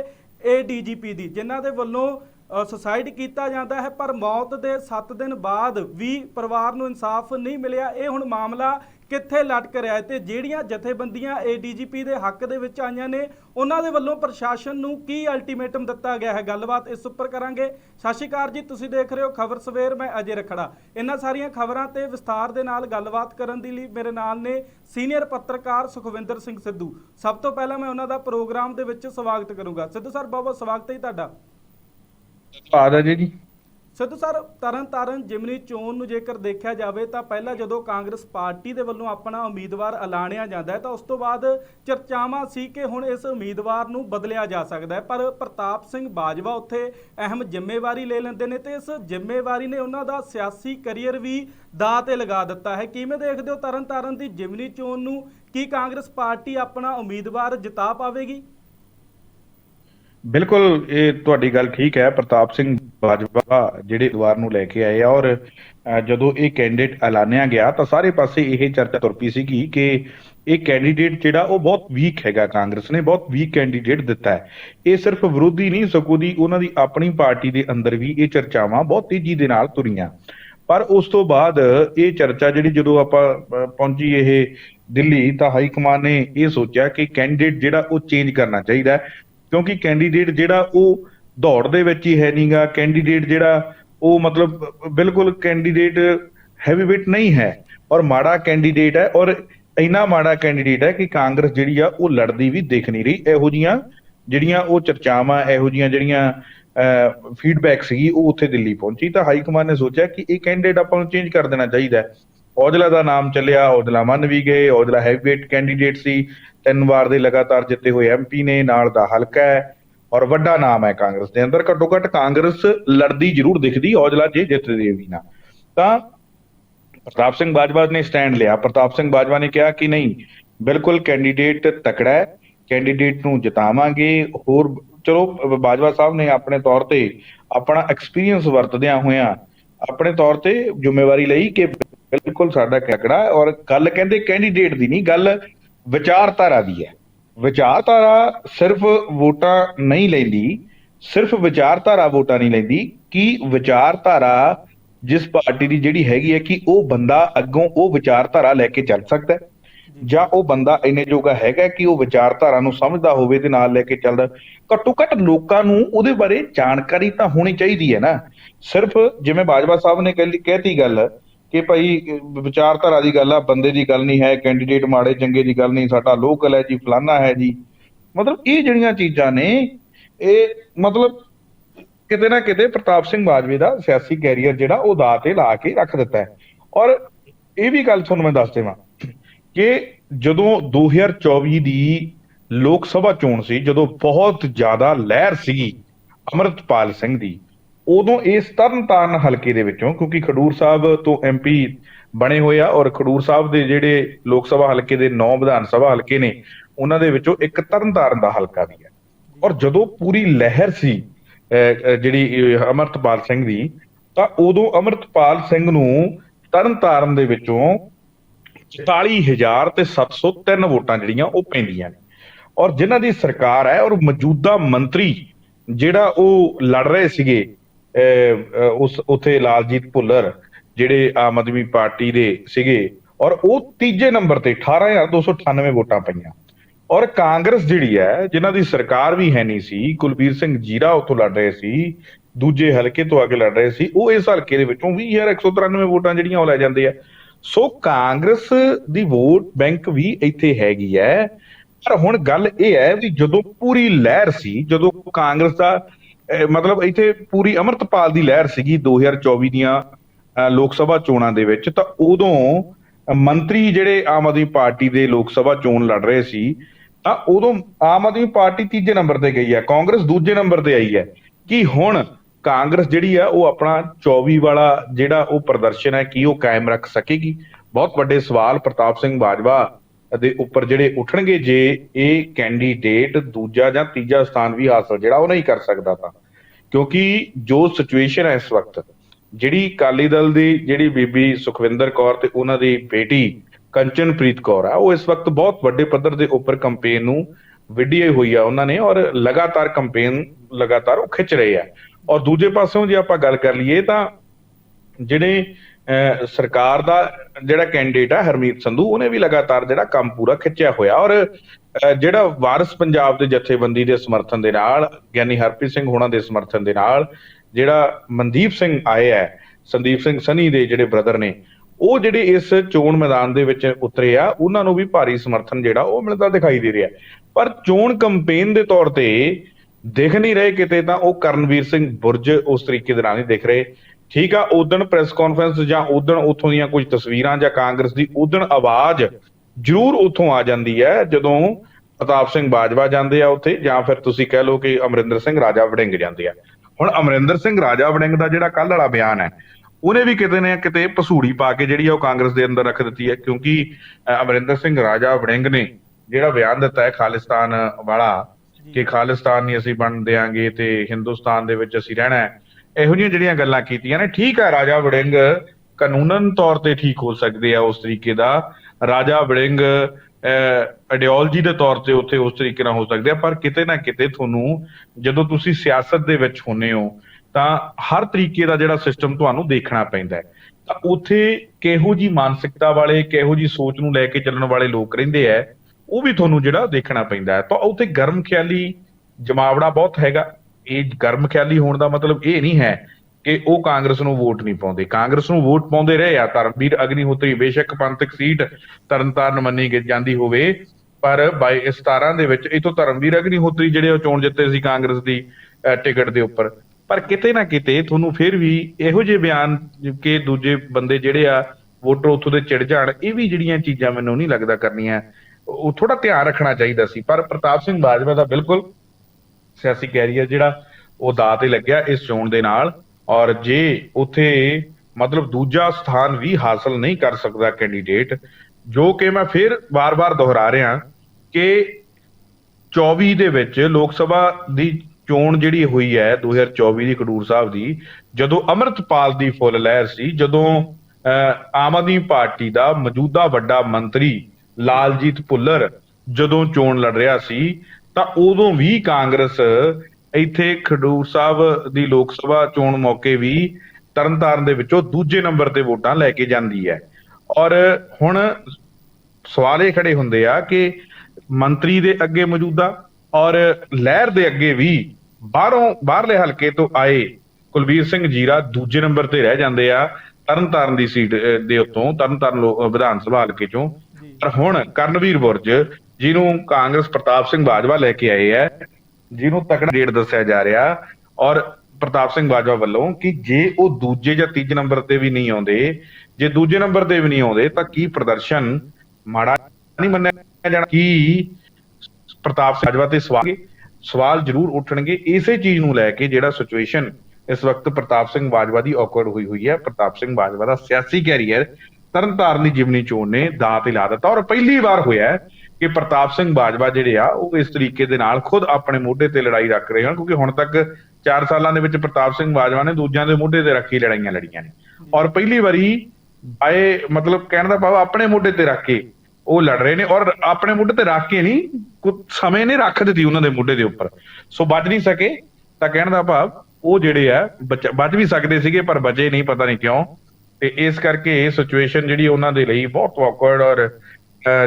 ਏਡੀਜੀਪੀ ਦੀ, ਜਿਨ੍ਹਾਂ ਦੇ ਵੱਲੋਂ ਸੁਸਾਈਡ ਕੀਤਾ ਜਾਂਦਾ ਹੈ, ਪਰ ਮੌਤ ਦੇ 7 ਦਿਨ ਬਾਅਦ ਵੀ ਪਰਿਵਾਰ ਨੂੰ ਇਨਸਾਫ ਨਹੀਂ ਮਿਲਿਆ। ਇਹ ਹੁਣ ਮਾਮਲਾ ਕਿੱਥੇ ਲਟਕ ਰਿਹਾ ਹੈ ਤੇ ਜਿਹੜੀਆਂ ਜਥੇਬੰਦੀਆਂ ਏਡੀਜੀਪੀ ਦੇ ਹੱਕ ਦੇ ਵਿੱਚ ਆਈਆਂ ਨੇ, ਉਹਨਾਂ ਦੇ ਵੱਲੋਂ ਪ੍ਰਸ਼ਾਸਨ ਨੂੰ ਕੀ ਅਲਟੀਮੇਟਮ ਦਿੱਤਾ ਗਿਆ ਹੈ? ਗੱਲਬਾਤ ਇਸ ਉੱਪਰ ਕਰਾਂਗੇ। ਸਤਿ ਸ਼੍ਰੀ ਅਕਾਲ ਜੀ, ਤੁਸੀਂ ਦੇਖ ਰਹੇ ਹੋ ਖਬਰ ਸਵੇਰ, ਮੈਂ ਅਜੇ ਰਖੜਾ। ਇਹਨਾਂ ਸਾਰੀਆਂ ਖਬਰਾਂ ਤੇ ਵਿਸਥਾਰ ਦੇ ਨਾਲ ਗੱਲਬਾਤ ਕਰਨ ਦੇ ਲਈ ਮੇਰੇ ਨਾਲ ਨੇ ਸੀਨੀਅਰ ਪੱਤਰਕਾਰ ਸੁਖਵਿੰਦਰ ਸਿੰਘ ਸਿੱਧੂ। ਸਭ ਤੋਂ ਪਹਿਲਾਂ ਮੈਂ ਉਹਨਾਂ ਦਾ ਪ੍ਰੋਗਰਾਮ ਦੇ ਵਿੱਚ ਸਵਾਗਤ ਕਰੂੰਗਾ। ਸਿੱਧੂ ਸਰ ਬਹੁਤ ਬਹੁਤ ਸਵਾਗਤ ਹੈ ਜੀ ਤੁਹਾਡਾ। ਧੰਨਵਾਦ ਜੀ। ਸਿੱਧੂ ਸਰ, ਤਰਨਤਾਰਨ ਜਿਮਨੀ ਚੋਣ ਨੂੰ ਜੇਕਰ ਦੇਖਿਆ ਜਾਵੇ ਤਾਂ ਪਹਿਲਾਂ ਜਦੋਂ ਕਾਂਗਰਸ ਪਾਰਟੀ ਦੇ ਵੱਲੋਂ ਆਪਣਾ ਉਮੀਦਵਾਰ ਐਲਾਨਿਆ ਜਾਂਦਾ ਹੈ ਤਾਂ ਉਸ ਤੋਂ ਬਾਅਦ ਚਰਚਾਵਾਂ ਸੀ ਕਿ ਹੁਣ ਇਸ ਉਮੀਦਵਾਰ ਨੂੰ ਬਦਲਿਆ ਜਾ ਸਕਦਾ ਹੈ। ਪਰ ਪ੍ਰਤਾਪ ਸਿੰਘ ਬਾਜਵਾ ਉੱਥੇ ਅਹਿਮ ਜ਼ਿੰਮੇਵਾਰੀ ਲੈ ਲੈਂਦੇ ਨੇ ਤੇ ਇਸ ਜ਼ਿੰਮੇਵਾਰੀ ਨੇ ਉਹਨਾਂ ਦਾ ਸਿਆਸੀ ਕੈਰੀਅਰ ਵੀ ਦਾਅ ਤੇ ਲਗਾ ਦਿੱਤਾ ਹੈ। ਕਿਵੇਂ ਦੇਖਦੇ ਹੋ ਤਰਨਤਾਰਨ ਦੀ ਜਿਮਨੀ ਚੋਣ ਨੂੰ? ਕੀ ਕਾਂਗਰਸ ਪਾਰਟੀ ਆਪਣਾ ਉਮੀਦਵਾਰ ਜਿਤਾ ਪਾਵੇਗੀ? ਬਿਲਕੁਲ, ਇਹ ਤੁਹਾਡੀ ਗੱਲ ਠੀਕ ਹੈ। ਪ੍ਰਤਾਪ ਸਿੰਘ ਬਾਜਵਾ ਜਿਹੜੇ ਦੁਆਰ ਨੂੰ ਲੈ ਕੇ ਆਏ ਆ ਔਰ ਜਦੋਂ ਇਹ ਕੈਂਡੀਡੇਟ ਐਲਾਨਿਆ ਗਿਆ ਤਾਂ ਸਾਰੇ ਪਾਸੇ ਇਹ ਚਰਚਾ ਤੁਰ ਪਈ ਸੀਗੀ ਕਿ ਇਹ ਕੈਂਡੀਡੇਟ ਜਿਹੜਾ ਉਹ ਬਹੁਤ ਵੀਕ ਹੈਗਾ, ਕਾਂਗਰਸ ਨੇ ਬਹੁਤ ਵੀਕ ਕੈਂਡੀਡੇਟ ਦਿੱਤਾ ਹੈ। ਇਹ ਸਿਰਫ ਵਿਰੋਧੀ ਨਹੀਂ, ਸਗੋਂ ਦੀ ਉਹਨਾਂ ਦੀ ਆਪਣੀ ਪਾਰਟੀ ਦੇ ਅੰਦਰ ਵੀ ਇਹ ਚਰਚਾਵਾਂ ਬਹੁਤ ਤੇਜ਼ੀ ਦੇ ਨਾਲ ਤੁਰੀਆਂ। ਪਰ ਉਸ ਤੋਂ ਬਾਅਦ ਇਹ ਚਰਚਾ ਜਿਹੜੀ ਜਦੋਂ ਆਪਾਂ ਪਹੁੰਚੀ ਇਹ ਦਿੱਲੀ ਤਾਂ ਹਾਈ ਕਮਾਨ ਨੇ ਇਹ ਸੋਚਿਆ ਕਿ ਕੈਂਡੀਡੇਟ ਜਿਹੜਾ ਉਹ ਚੇਂਜ ਕਰਨਾ ਚਾਹੀਦਾ ਕਿਉਂਕਿ ਕੈਂਡੀਡੇਟ ਜਿਹੜਾ ਉਹ ਦੌੜ ਦੇ ਵਿੱਚ ਹੀ ਹੈ ਨਹੀਂਗਾ ਕੈਂਡੀਡੇਟ ਜਿਹੜਾ ਉਹ ਮਤਲਬ ਬਿਲਕੁਲ ਕੈਂਡੀਡੇਟ ਹੈਵੀਵੇਟ ਨਹੀਂ ਹੈ ਔਰ ਮਾੜਾ ਕੈਂਡੀਡੇਟ ਹੈ ਔਰ ਇੰਨਾ ਮਾੜਾ ਕੈਂਡੀਡੇਟ ਹੈ ਕਿ ਕਾਂਗਰਸ ਜਿਹੜੀ ਆ ਉਹ ਲੜਦੀ ਵੀ ਦਿਖ ਨਹੀਂ ਰਹੀ। ਇਹੋ ਜੀਆਂ ਜਿਹੜੀਆਂ ਉਹ ਚਰਚਾਵਾਂ, ਇਹੋ ਜੀਆਂ ਜਿਹੜੀਆਂ ਫੀਡਬੈਕ ਸੀਗੀ ਉਹ ਉੱਥੇ ਦਿੱਲੀ ਪਹੁੰਚੀ ਤਾਂ ਹਾਈ ਕਮਾਂਡ ਨੇ ਸੋਚਿਆ ਕਿ ਇਹ ਕੈਂਡੀਡੇਟ ਆਪਾਂ ਨੂੰ ਚੇਂਜ ਕਰ ਦੇਣਾ ਚਾਹੀਦਾ ਔਜਲਾ ਦਾ ਨਾਮ ਚੱਲਿਆ, ਔਜਲਾ ਮੰਨ ਵੀ ਗਏ, ਔਜਲਾ ਹੈਵੀਵੇਟ ਕੈਂਡੀਡੇਟ ਸੀ। ਤਿੰਨ ਵਾਰ ਦੇ ਲਗਾਤਾਰ ਜਿੱਤੇ ਹੋਏ ਐਮਪੀ ਨੇ, ਨਾਲ ਦਾ ਹਲਕਾ ਹੈ ਔਰ ਵੱਡਾ ਨਾਮ ਹੈ ਕਾਂਗਰਸ ਦੇ ਅੰਦਰ। ਘੱਟੋ ਘੱਟ ਕਾਂਗਰਸ ਲੜਦੀ ਜ਼ਰੂਰ ਦਿਖਦੀ, ਔਜਲਾ ਜੇ ਜਿੱਤਦੇ ਵੀ ਨਾ। ਤਾਂ ਪ੍ਰਤਾਪ ਸਿੰਘ ਬਾਜਵਾ ਨੇ ਸਟੈਂਡ ਲਿਆ। ਪ੍ਰਤਾਪ ਸਿੰਘ ਬਾਜਵਾ ਨੇ ਕਿਹਾ ਕਿ ਨਹੀਂ, ਬਿਲਕੁਲ ਕੈਂਡੀਡੇਟ ਤਕੜਾ ਹੈ, ਕੈਂਡੀਡੇਟ ਨੂੰ ਜਿਤਾਵਾਂਗੇ। ਹੋਰ ਚਲੋ, ਬਾਜਵਾ ਸਾਹਿਬ ਨੇ ਆਪਣੇ ਤੌਰ ਤੇ ਆਪਣਾ ਐਕਸਪੀਰੀਅੰਸ ਵਰਤਦਿਆਂ ਹੋਇਆਂ ਆਪਣੇ ਤੌਰ ਤੇ ਜ਼ਿੰਮੇਵਾਰੀ ਲਈ ਕਿ ਬਿਲਕੁਲ ਸਾਡਾ ਤਕੜਾ ਔਰ ਗੱਲ ਕਹਿੰਦੇ ਕੈਂਡੀਡੇਟ ਦੀ ਨਹੀਂ, ਗੱਲ ਵਿਚਾਰਧਾਰਾ ਦੀ ਹੈ। ਵਿਚਾਰਧਾਰਾ ਸਿਰਫ ਵੋਟਾਂ ਨਹੀਂ ਲੈਂਦੀ, ਸਿਰਫ ਵਿਚਾਰਧਾਰਾ ਵੋਟਾਂ ਨਹੀਂ ਲੈਂਦੀ, ਕਿ ਵਿਚਾਰਧਾਰਾ ਜਿਸ ਪਾਰਟੀ ਦੀ ਜਿਹੜੀ ਹੈਗੀ ਹੈ ਕਿ ਉਹ ਬੰਦਾ ਅੱਗੋਂ ਉਹ ਵਿਚਾਰਧਾਰਾ ਲੈ ਕੇ ਚੱਲ ਸਕਦਾ ਹੈ ਜਾਂ ਉਹ ਬੰਦਾ ਇੰਨੇ ਜੋਗਾ ਹੈਗਾ ਕਿ ਉਹ ਵਿਚਾਰਧਾਰਾ ਨੂੰ ਸਮਝਦਾ ਹੋਵੇ ਤੇ ਨਾਲ ਲੈ ਕੇ ਚੱਲਦਾ ਘੱਟੋ ਘੱਟ ਲੋਕਾਂ ਨੂੰ ਉਹਦੇ ਬਾਰੇ ਜਾਣਕਾਰੀ ਤਾਂ ਹੋਣੀ ਚਾਹੀਦੀ ਹੈ ਨਾ। ਸਿਰਫ ਜਿਵੇਂ ਬਾਜਵਾ ਸਾਹਿਬ ਨੇ ਕਹਿ- ਕਹਿਤੀ ਗੱਲ ਕਿ ਭਾਈ ਵਿਚਾਰਧਾਰਾ ਦੀ ਗੱਲ ਆ, ਬੰਦੇ ਦੀ ਗੱਲ ਨਹੀਂ ਹੈ ਕੈਂਡੀਡੇਟ ਮਾੜੇ ਚੰਗੇ ਦੀ ਗੱਲ ਨਹੀਂ, ਸਾਡਾ ਲੋਕਲ ਹੈ ਜੀ, ਫਲਾਨਾ ਹੈ ਜੀ। ਮਤਲਬ ਇਹ ਜਿਹੜੀਆਂ ਚੀਜ਼ਾਂ ਨੇ, ਇਹ ਮਤਲਬ ਕਿਤੇ ਨਾ ਕਿਤੇ ਪ੍ਰਤਾਪ ਸਿੰਘ ਬਾਜਵੇ ਦਾ ਸਿਆਸੀ ਕੈਰੀਅਰ ਜਿਹੜਾ ਉਹ ਦਾ ਤੇ ਲਾ ਕੇ ਰੱਖ ਦਿੱਤਾ ਹੈ। ਔਰ ਇਹ ਵੀ ਗੱਲ ਤੁਹਾਨੂੰ ਮੈਂ ਦੱਸ ਦੇਵਾਂ ਕਿ ਜਦੋਂ 2024 ਦੀ ਲੋਕ ਸਭਾ ਚੋਣ ਸੀ, ਜਦੋਂ ਬਹੁਤ ਜ਼ਿਆਦਾ ਲਹਿਰ ਸੀਗੀ ਅਮਰਤਪਾਲ ਸਿੰਘ ਦੀ ਉਦੋਂ ਇਸ ਤਰਨਤਾਰਨ ਹਲਕੇ ਦੇ ਵਿੱਚੋਂ ਕਿਉਂਕਿ ਖਡੂਰ ਸਾਹਿਬ ਤੋਂ ਐਮਪੀ ਬਣੇ ਹੋਏ ਆ ਔਰ ਖਡੂਰ ਸਾਹਿਬ ਦੇ ਜਿਹੜੇ ਲੋਕ ਸਭਾ ਹਲਕੇ ਦੇ 9 ਵਿਧਾਨ ਸਭਾ ਹਲਕੇ ਨੇ ਉਹਨਾਂ ਦੇ ਵਿੱਚੋਂ ਇੱਕ ਤਰਨਤਾਰਨ ਦਾ ਹਲਕਾ ਵੀ ਹੈ। ਔਰ ਜਦੋਂ ਪੂਰੀ ਲਹਿਰ ਸੀ ਜਿਹੜੀ ਅਹ, ਅਮਰਤਪਾਲ ਸਿੰਘ ਦੀ ਤਾਂ ਉਦੋਂ ਅਮਰਤਪਾਲ ਸਿੰਘ ਨੂੰ ਤਰਨਤਾਰਨ ਦੇ ਵਿੱਚੋਂ 44000 ਤੇ 703 ਵੋਟਾਂ ਜਿਹੜੀਆਂ ਉਹ ਪੈਂਦੀਆਂ ਨੇ। ਔਰ ਜਿਨ੍ਹਾਂ ਦੀ ਸਰਕਾਰ ਹੈ ਔਰ ਮੌਜੂਦਾ ਮੰਤਰੀ ਜਿਹੜਾ ਉਹ ਲੜ ਰਹੇ ਸੀਗੇ ਉਸ, ਉਥੇ ਲਾਲਜੀਤ ਭੁੱਲਰ ਜਿਹੜੇ ਆਮ ਆਦਮੀ ਪਾਰਟੀ ਦੇ ਸੀਗੇ ਔਰ ਉਹ ਤੀਜੇ ਨੰਬਰ ਤੇ 18298 ਵੋਟਾਂ ਪਈਆਂ। ਔਰ ਕਾਂਗਰਸ ਜਿਹੜੀ ਹੈ, ਜਿਨ੍ਹਾਂ ਦੀ ਸਰਕਾਰ ਵੀ ਹੈ ਨਹੀਂ ਸੀ, ਕੁਲਬੀਰ ਸਿੰਘ ਜੀਰਾ ਉੱਥੋਂ ਲੜ ਰਹੇ ਸੀ, ਦੂਜੇ ਹਲਕੇ ਤੋਂ ਆ ਕੇ ਲੜ ਰਹੇ ਸੀ, ਉਹ ਇਸ ਹਲਕੇ ਦੇ ਵਿੱਚੋਂ 20193 ਵੋਟਾਂ ਜਿਹੜੀਆਂ ਉਹ ਲੈ ਜਾਂਦੇ ਆ। ਸੋ ਕਾਂਗਰਸ ਦੀ ਵੋਟ ਬੈਂਕ ਵੀ ਇੱਥੇ ਹੈਗੀ ਹੈ। ਪਰ ਹੁਣ ਗੱਲ ਇਹ ਹੈ ਵੀ ਜਦੋਂ ਪੂਰੀ ਲਹਿਰ ਸੀ, ਜਦੋਂ ਕਾਂਗਰਸ ਦਾ ਮਤਲਬ ਇੱਥੇ ਪੂਰੀ ਅਮਰਤਪਾਲ ਦੀ ਲਹਿਰ ਸੀਗੀ 2024 ਦੀਆਂ ਲੋਕ ਸਭਾ ਚੋਣਾਂ ਦੇ ਵਿੱਚ। ਤਾਂ ਉਦੋਂ ਮੰਤਰੀ ਜਿਹੜੇ ਆਮ ਆਦਮੀ ਪਾਰਟੀ ਦੇ ਲੋਕ ਸਭਾ ਚੋਣ ਲੜ ਰਹੇ ਸੀ, ਤਾਂ ਉਦੋਂ ਆਮ ਆਦਮੀ ਪਾਰਟੀ ਤੀਜੇ ਨੰਬਰ ਤੇ ਗਈ ਹੈ, ਕਾਂਗਰਸ ਦੂਜੇ ਨੰਬਰ ਤੇ ਆਈ ਹੈ। ਕਿ ਹੁਣ ਕਾਂਗਰਸ ਜਿਹੜੀ ਆ, ਉਹ ਆਪਣਾ 24 ਵਾਲਾ ਜਿਹੜਾ ਉਹ ਪ੍ਰਦਰਸ਼ਨ ਹੈ, ਕੀ ਉਹ ਕਾਇਮ ਰੱਖ ਸਕੇਗੀ? ਬਹੁਤ ਵੱਡੇ ਸਵਾਲ, ਪ੍ਰਤਾਪ ਸਿੰਘ ਬਾਜਵਾ ਦੇ ਉੱਪਰ ਜਿਹੜੇ ਉੱਠਣਗੇ, ਜੇ ਇਹ ਕੈਂਡੀਡੇਟ ਦੂਜਾ ਜਾਂ ਤੀਜਾ ਸਥਾਨ ਵੀ ਹਾਸਲ, ਜਿਹੜਾ ਉਹ ਨਹੀਂ ਕਰ ਸਕਦਾ ਤਾਂ। ਕਿਉਂਕਿ ਜੋ ਸਿਚੁਏਸ਼ਨ ਹੈ ਇਸ ਵਕਤ, ਜਿਹੜੀ ਅਕਾਲੀ ਦਲ ਦੀ ਜਿਹੜੀ ਬੀਬੀ ਸੁਖਵਿੰਦਰ ਕੌਰ ਤੇ ਉਹਨਾਂ ਦੀ ਬੇਟੀ ਕੰਚਨਪ੍ਰੀਤ ਕੌਰ ਆ, ਉਹ ਇਸ ਵਕਤ ਬਹੁਤ ਵੱਡੇ ਪੱਧਰ ਦੇ ਉੱਪਰ ਕੈਂਪੇਨ ਨੂੰ ਵਿੱਢੀ ਹੋਈ ਆ ਉਹਨਾਂ ਨੇ ਔਰ ਲਗਾਤਾਰ ਕੈਂਪੇਨ ਲਗਾਤਾਰ ਉਹ ਖਿੱਚ ਰਹੇ ਆ। ਔਰ ਦੂਜੇ ਪਾਸੋਂ ਜੇ ਆਪਾਂ ਗੱਲ ਕਰ ਲਈਏ ਤਾਂ ਜਿਹੜੇ ਸਰਕਾਰ ਦਾ ਜਿਹੜਾ ਕੈਂਡੀਡੇਟ ਆ ਹਰਮੀਤ ਸੰਧੂ, ਉਹਨੇ ਵੀ ਲਗਾਤਾਰ ਜਿਹੜਾ ਕੰਮ ਪੂਰਾ ਖਿੱਚਿਆ ਹੋਇਆ ਔਰ ਜਿਹੜਾ ਵਾਰਿਸ ਪੰਜਾਬ ਦੇ ਜਥੇਬੰਦੀ ਦੇ ਸਮਰਥਨ ਦੇ ਨਾਲ, ਗਿਆਨੀ ਹਰਪ੍ਰੀਤ ਸਿੰਘ ਹੋਣਾ ਦੇ ਸਮਰਥਨ ਦੇ ਨਾਲ, ਜਿਹੜਾ ਮਨਦੀਪ ਸਿੰਘ ਆਏ ਹੈ ਸੰਦੀਪ ਸਿੰਘ ਸਨੀ ਦੇ ਜਿਹੜੇ ਬ੍ਰਦਰ ਨੇ, ਉਹ ਜਿਹੜੇ ਇਸ ਚੋਣ ਮੈਦਾਨ ਦੇ ਵਿੱਚ ਉਤਰੇ ਆ, ਉਹਨਾਂ ਨੂੰ ਵੀ ਭਾਰੀ ਸਮਰਥਨ ਜਿਹੜਾ ਉਹ ਮਿਲਦਾ ਦਿਖਾਈ ਦੇ ਰਿਹਾ। ਪਰ ਚੋਣ ਕੈਂਪੇਨ ਦੇ ਤੌਰ ਤੇ ਦਿਖ ਨਹੀਂ ਰਹੇ ਕਿਤੇ ਤਾਂ ਉਹ ਕਰਨਵੀਰ ਸਿੰਘ ਬੁਰਜ ਉਸ ਤਰੀਕੇ ਦੇ ਨਾਲ ਨਹੀਂ ਦਿਖ ਰਹੇ। ਠੀਕ ਆ ਉਦਣ ਪ੍ਰੈਸ ਕਾਨਫਰੰਸ ਜਾਂ ਉਦਣ ਉਥੋਂ ਦੀਆਂ ਕੁਝ ਤਸਵੀਰਾਂ ਜਾਂ ਕਾਂਗਰਸ ਦੀ ਉਦਣ ਆਵਾਜ਼ ਜ਼ਰੂਰ ਉਥੋਂ ਆ ਜਾਂਦੀ ਹੈ, ਜਦੋਂ ਪ੍ਰਤਾਪ ਸਿੰਘ ਬਾਜਵਾ ਜਾਂਦੇ ਆ ਉੱਥੇ ਜਾਂ ਫਿਰ ਤੁਸੀਂ ਕਹਿ ਲਓ ਕਿ ਅਮਰਿੰਦਰ ਸਿੰਘ ਰਾਜਾ ਵੜਿੰਗ ਜਾਂਦੇ ਆ। ਹੁਣ ਅਮਰਿੰਦਰ ਸਿੰਘ ਰਾਜਾ ਵੜਿੰਗ ਦਾ ਜਿਹੜਾ ਕੱਲ ਵਾਲਾ ਬਿਆਨ ਹੈ, ਉਹਨੇ ਵੀ ਕਿਤੇ ਨਾ ਕਿਤੇ ਪਸੂੜੀ ਪਾ ਕੇ ਜਿਹੜੀ ਆ ਉਹ ਕਾਂਗਰਸ ਦੇ ਅੰਦਰ ਰੱਖ ਦਿੱਤੀ ਹੈ, ਕਿਉਂਕਿ ਅਮਰਿੰਦਰ ਸਿੰਘ ਰਾਜਾ ਵੜਿੰਗ ਨੇ ਜਿਹੜਾ ਬਿਆਨ ਦਿੱਤਾ ਹੈ ਖਾਲਿਸਤਾਨ ਵਾਲਾ ਕਿ ਖਾਲਿਸਤਾਨ ਨਹੀਂ ਅਸੀਂ ਬਣ ਦਿਆਂਗੇ ਤੇ ਹਿੰਦੁਸਤਾਨ ਦੇ ਵਿੱਚ ਅਸੀਂ ਰਹਿਣਾ ਹੈ ਇਹੋ ਜਿਹੀਆਂ ਜਿਹੜੀਆਂ ਗੱਲਾਂ ਕੀਤੀਆਂ ਨੇ, ਠੀਕ ਹੈ ਰਾਜਾ ਵੜਿੰਗ, ਕਾਨੂੰਨਨ ਤੌਰ ਤੇ ਠੀਕ ਹੋ ਸਕਦੇ ਆ ਉਸ ਤਰੀਕੇ ਦਾ। ਰਾਜਾ ਵੜਿੰਗ ਆਈਡੀਓਲੋਜੀ ਦੇ ਤੌਰ ਤੇ ਉੱਥੇ ਉਸ ਤਰੀਕੇ ਨਾਲ ਹੋ ਸਕਦੇ ਆ, ਪਰ ਕਿਤੇ ਨਾ ਕਿਤੇ ਤੁਹਾਨੂੰ ਜਦੋਂ ਤੁਸੀਂ ਸਿਆਸਤ ਦੇ ਵਿੱਚ ਹੁੰਨੇ ਹੋ, ਤਾਂ ਹਰ ਤਰੀਕੇ ਦਾ ਜਿਹੜਾ ਸਿਸਟਮ ਤੁਹਾਨੂੰ ਦੇਖਣਾ ਪੈਂਦਾ ਹੈ। ਤਾਂ ਉੱਥੇ ਕਿਹੋ ਜੀ ਮਾਨਸਿਕਤਾ ਵਾਲੇ, ਕਿਹੋ ਜੀ ਸੋਚ ਨੂੰ ਲੈ ਕੇ ਚੱਲਣ ਵਾਲੇ ਲੋਕ ਰਹਿੰਦੇ ਆ, ਉਹ ਵੀ ਤੁਹਾਨੂੰ ਜਿਹੜਾ ਦੇਖਣਾ ਪੈਂਦਾ ਹੈ। ਤਾਂ ਉੱਥੇ ਗਰਮ ਖਿਆਲੀ ਜਮਾਵੜਾ ਬਹੁਤ ਹੈਗਾ। ਇਹ ਗਰਮ ਖਿਆਲੀ ਹੋਣ ਦਾ ਮਤਲਬ ਇਹ ਨਹੀਂ ਹੈ ਕਿ ਉਹ ਕਾਂਗਰਸ ਨੂੰ ਵੋਟ ਨਹੀਂ ਪਾਉਂਦੇ। ਕਾਂਗਰਸ ਨੂੰ ਵੋਟ ਪਾਉਂਦੇ ਰਹੇ ਆ। ਧਰਮਵੀਰ ਅਗਨੀਹੋਤਰੀ ਬੇਸ਼ੱਕ ਪੰਥਕ ਸੀਟ ਤਰਨਤਾਰਨ ਮੰਨੀ ਜਾਂਦੀ ਹੋਵੇ, ਪਰ ਬਾਈ 17 ਦੇ ਵਿੱਚ ਇਥੋਂ ਧਰਮਵੀਰ ਅਗਨੀਹੋਤਰੀ ਜਿਹੜੇ ਉਹ ਚੋਣ ਜਿੱਤੇ ਸੀ ਕਾਂਗਰਸ ਦੀ ਟਿਕਟ ਦੇ ਉੱਪਰ। ਪਰ ਕਿਤੇ ਨਾ ਕਿਤੇ ਤੁਹਾਨੂੰ ਫਿਰ ਵੀ ਇਹੋ ਜਿਹੇ ਬਿਆਨ ਕਿ ਦੂਜੇ ਬੰਦੇ ਜਿਹੜੇ ਆ, ਵੋਟਰ ਉੱਥੋਂ ਦੇ ਚਿੜ ਜਾਣ, ਇਹ ਵੀ ਜਿਹੜੀਆਂ ਚੀਜ਼ਾਂ ਮੈਨੂੰ ਨਹੀਂ ਲੱਗਦਾ ਕਰਨੀਆਂ। ਉਹ ਥੋੜਾ ਧਿਆਨ ਰੱਖਣਾ ਚਾਹੀਦਾ ਸੀ। ਪਰ ਪ੍ਰਤਾਪ ਸਿੰਘ ਬਾਜਵਾ ਦਾ ਬਿਲਕੁਲ ਸਿਆਸੀ ਕੈਰੀਅਰ ਜਿਹੜਾ ਉਹ ਦਾਅ ਤੇ ਲੱਗਿਆ ਇਸ ਚੋਣ ਦੇ ਨਾਲ। ਔਰ ਜੇ ਉਥੇ ਮਤਲਬ ਦੂਜਾ ਸਥਾਨ ਵੀ ਹਾਸਲ ਨਹੀਂ ਕਰ ਸਕਦਾ ਕੈਂਡੀਡੇਟ ਜੋ ਕਿ ਮੈਂ ਫਿਰ ਬਾਰ-ਬਾਰ ਦੁਹਰਾ ਰਿਹਾ ਕਿ 24 ਦੇ ਵਿੱਚ ਲੋਕ ਸਭਾ ਦੀ ਚੋਣ ਜਿਹੜੀ ਹੋਈ ਹੈ 2024 ਦੀ ਖਡੂਰ ਸਾਹਿਬ ਦੀ ਜਦੋਂ ਅਮਰਤਪਾਲ ਦੀ ਫੁੱਲ ਲਹਿਰ ਸੀ ਜਦੋਂ ਅਹ, ਆਮ ਆਦਮੀ ਪਾਰਟੀ ਦਾ ਮੌਜੂਦਾ ਵੱਡਾ ਮੰਤਰੀ ਲਾਲਜੀਤ ਭੁੱਲਰ ਜਦੋਂ ਚੋਣ ਲੜ ਰਿਹਾ ਸੀ ਤਾਂ ਉਦੋਂ ਵੀ ਕਾਂਗਰਸ ਇੱਥੇ ਖਡੂਰ ਸਾਹਿਬ ਦੀ ਲੋਕ ਸਭਾ ਚੋਣ ਮੌਕੇ ਵੀ ਤਰਨਤਾਰਨ ਦੇ ਵਿੱਚੋਂ ਦੂਜੇ ਨੰਬਰ ਤੇ ਵੋਟਾਂ ਲੈ ਕੇ ਜਾਂਦੀ ਹੈ। ਔਰ ਹੁਣ ਸਵਾਲ ਇਹ ਖੜੇ ਹੁੰਦੇ ਆ ਕਿ ਮੰਤਰੀ ਦੇ ਅੱਗੇ ਮੌਜੂਦਾ ਔਰ ਲਹਿਰ ਦੇ ਅੱਗੇ ਵੀ ਬਾਹਰੋਂ ਬਾਹਰਲੇ ਹਲਕੇ ਤੋਂ ਆਏ ਕੁਲਬੀਰ ਸਿੰਘ ਜੀਰਾ ਦੂਜੇ ਨੰਬਰ ਤੇ ਰਹਿ ਜਾਂਦੇ ਆ ਤਰਨਤਾਰਨ ਦੀ ਸੀਟ ਦੇ ਉੱਤੋਂ ਤਰਨਤਾਰਨ ਵਿਧਾਨ ਸਭਾ ਹਲਕੇ ਚੋਂ। ਪਰ ਹੁਣ ਕਰਨਵੀਰ ਬੁਰਜ ਜਿਹਨੂੰ ਕਾਂਗਰਸ ਪ੍ਰਤਾਪ ਸਿੰਘ ਬਾਜਵਾ ਲੈ ਕੇ ਆਏ ਹੈ, ਜਿਹਨੂੰ ਤਕੜਾ ਡੇਟ ਦੱਸਿਆ ਜਾ ਰਿਹਾ ਔਰ ਪ੍ਰਤਾਪ ਸਿੰਘ ਬਾਜਵਾ ਵੱਲੋਂ ਕਿ ਜੇ ਉਹ ਦੂਜੇ ਜਾਂ ਤੀਜੇ ਨੰਬਰ ਤੇ ਵੀ ਨਹੀਂ ਆਉਂਦੇ, ਜੇ ਦੂਜੇ ਨੰਬਰ ਤੇ ਵੀ ਨਹੀਂ ਆਉਂਦੇ ਤਾਂ ਕੀ ਪ੍ਰਦਰਸ਼ਨ ਮਾੜਾ ਨਹੀਂ ਮੰਨਿਆ ਜਾਣਾ? ਕੀ ਪ੍ਰਤਾਪ ਸਿੰਘ ਬਾਜਵਾ ਤੇ ਸਵਾਲ ਸਵਾਲ ਜ਼ਰੂਰ ਉੱਠਣਗੇ ਇਸੇ ਚੀਜ਼ ਨੂੰ ਲੈ ਕੇ ਜਿਹੜਾ ਸਿਚੁਏਸ਼ਨ ਇਸ ਵਕਤ ਪ੍ਰਤਾਪ ਸਿੰਘ ਬਾਜਵਾ ਦੀ ਔਕਵਰਡ ਹੋਈ ਹੋਈ ਹੈ। ਪ੍ਰਤਾਪ ਸਿੰਘ ਬਾਜਵਾ ਦਾ ਸਿਆਸੀ ਕੈਰੀਅਰ ਤਰਨਤਾਰਨ ਦੀ ਜਿਮਨੀ ਚੋਣ ਨੇ ਦਾਅ ਤੇ ਲਾ ਦਿੱਤਾ ਔਰ ਪਹਿਲੀ ਵਾਰ ਹੋਇਆ ਹੈ ਕਿ ਪ੍ਰਤਾਪ ਸਿੰਘ ਬਾਜਵਾ ਜਿਹੜੇ ਆ, ਉਹ ਇਸ ਤਰੀਕੇ ਦੇ ਨਾਲ ਖੁਦ ਆਪਣੇ ਮੋਢੇ ਤੇ ਲੜਾਈ ਰੱਖ ਰਹੇ ਹਨ, ਕਿਉਂਕਿ ਹੁਣ ਤੱਕ 4 ਸਾਲਾਂ ਦੇ ਵਿੱਚ ਪ੍ਰਤਾਪ ਸਿੰਘ ਬਾਜਵਾ ਨੇ ਦੂਜਿਆਂ ਦੇ ਮੋਢੇ ਤੇ ਰੱਖੀ ਲੜਾਈਆਂ ਲੜੀਆਂ ਨੇ। ਔਰ ਪਹਿਲੀ ਵਾਰੀ ਆਏ, ਮਤਲਬ ਕਹਿਣ ਦਾ ਭਾਵ ਆਪਣੇ ਮੋਢੇ ਤੇ ਰੱਖ ਕੇ ਉਹ ਲੜ ਰਹੇ ਨੇ, ਔਰ ਆਪਣੇ ਮੋਢੇ ਤੇ ਰੱਖ ਕੇ ਨਹੀਂ ਕੁਝ ਸਮੇਂ ਨੇ ਰੱਖ ਦਿੱਤੀ ਉਹਨਾਂ ਦੇ ਮੋਢੇ ਦੇ ਉੱਪਰ। ਸੋ ਬਚ ਨਹੀਂ ਸਕੇ, ਤਾਂ ਕਹਿਣ ਦਾ ਭਾਵ ਉਹ ਜਿਹੜੇ ਆ, ਬਚ ਬਚ ਵੀ ਸਕਦੇ ਸੀਗੇ, ਪਰ ਬਚੇ ਨਹੀਂ, ਪਤਾ ਨਹੀਂ ਕਿਉਂ। ਤੇ ਇਸ ਕਰਕੇ ਇਹ ਸਿਚੁਏਸ਼ਨ ਜਿਹੜੀ ਉਹਨਾਂ ਦੇ ਲਈ ਬਹੁਤ ਔਕਵਰਡ ਔਰ